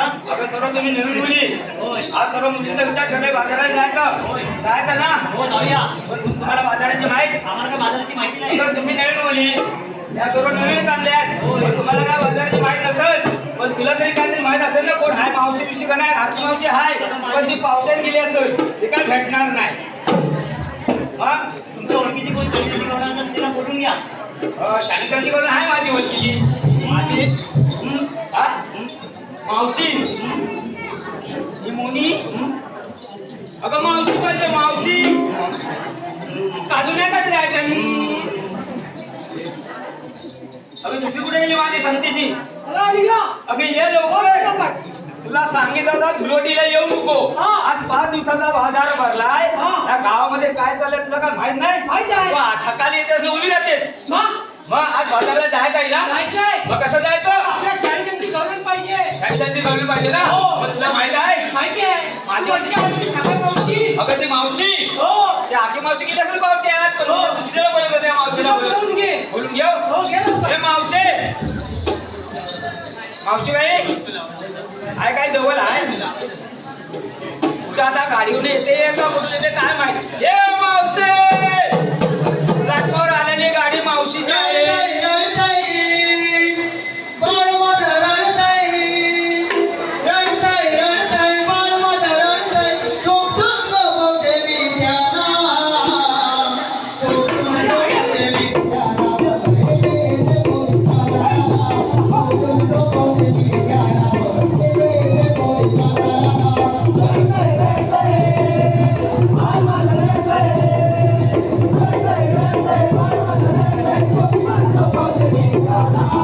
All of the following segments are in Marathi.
अगं सर्व तुम्ही नवीन मुली. आज सर्व मुलींचा विचार ठेवलाय बाजारात जायचं. जायचं ना? पण तु- तुम्हाला बाजाराची माहिती? तर तुम्ही नवीन मुली. या सर्व नवीन आहेत. पण तुम्हाला काय बाजाराची माहीत नसेल? पण तुला तरी काहीतरी माहीत असेल ना कोण? हाय मावशी बिवशी का नाही? हाती मावशी हाय. पण ती पावत्यात गेली असेल. ती काय भेटणार नाही. मग शानिकांची करून आहे माझी ओळखीची? माझी हं? हा? मावशी. ही मोनी. अगं मावशी पाहिजे मावशी. काजून्याकडे जायचं अगं दुसरी कुठे गेली माझी संतीची अगं ये लवकर. तुला सांगितलं होतं धुलोटीला येऊ नको. आज पाच दिवसाचा बाजार भरलाय. या गावामध्ये काय चाललंय तुला काय माहीत नाही? सकाळी येतेस उली जातेस मग आज बाजारला जायचं मग कसं जायचं? शाळेची गव्हर्नमेंट पाहिजे. शाळेची पाहिजे ना? हो. मग तुला माहीत आहे? माहिती आहे. माझी- वरच्या ठाकर मावशी. अगं ती मावशी. हो. ती आखी मावशी गेली असेल पावट्यात पण हो. दुसऱ्याला बोलत मावशीला बोलून घे. बोलून घेऊ. हो घे मावशे मावशी. बाई आहे काय जवळ आहे? कुठं आता गाडीवर येते का कुठून येते काय माहिती? Hey!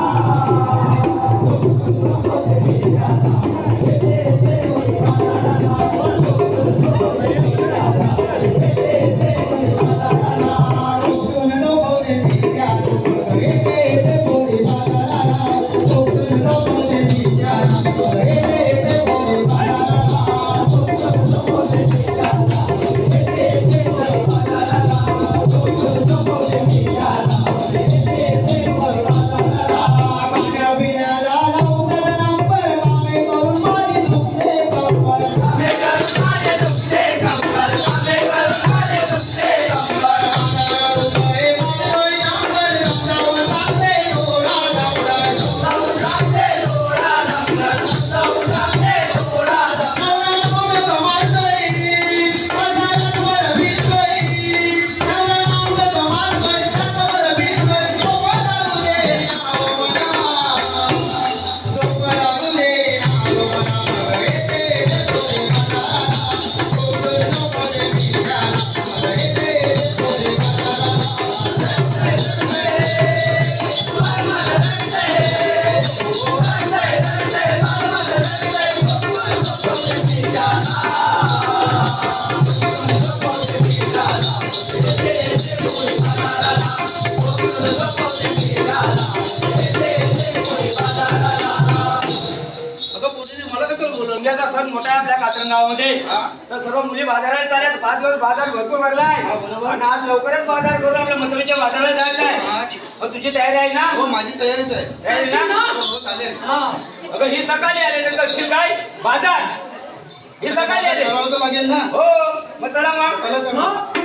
मुलाचा सण मोठा आहे आपल्या कात्र गावामध्ये तर सर्व मुली बाजारात चालल्यात. पाच दिवस बाजार भरपूर भरलाय. आणि आज लवकरच बाजार करून आपल्या मंत्रीच्या बाजारात जायचं आहे. मग तुझी तयारी आहे ना? हो माझी तयारीच आहे. तयारी ना? हो चालेल. हा. अगं ही सकाळी आले तर करशील काय? बाजार. ही सकाळी आले. लागेल ना? हो. मग चला. मग.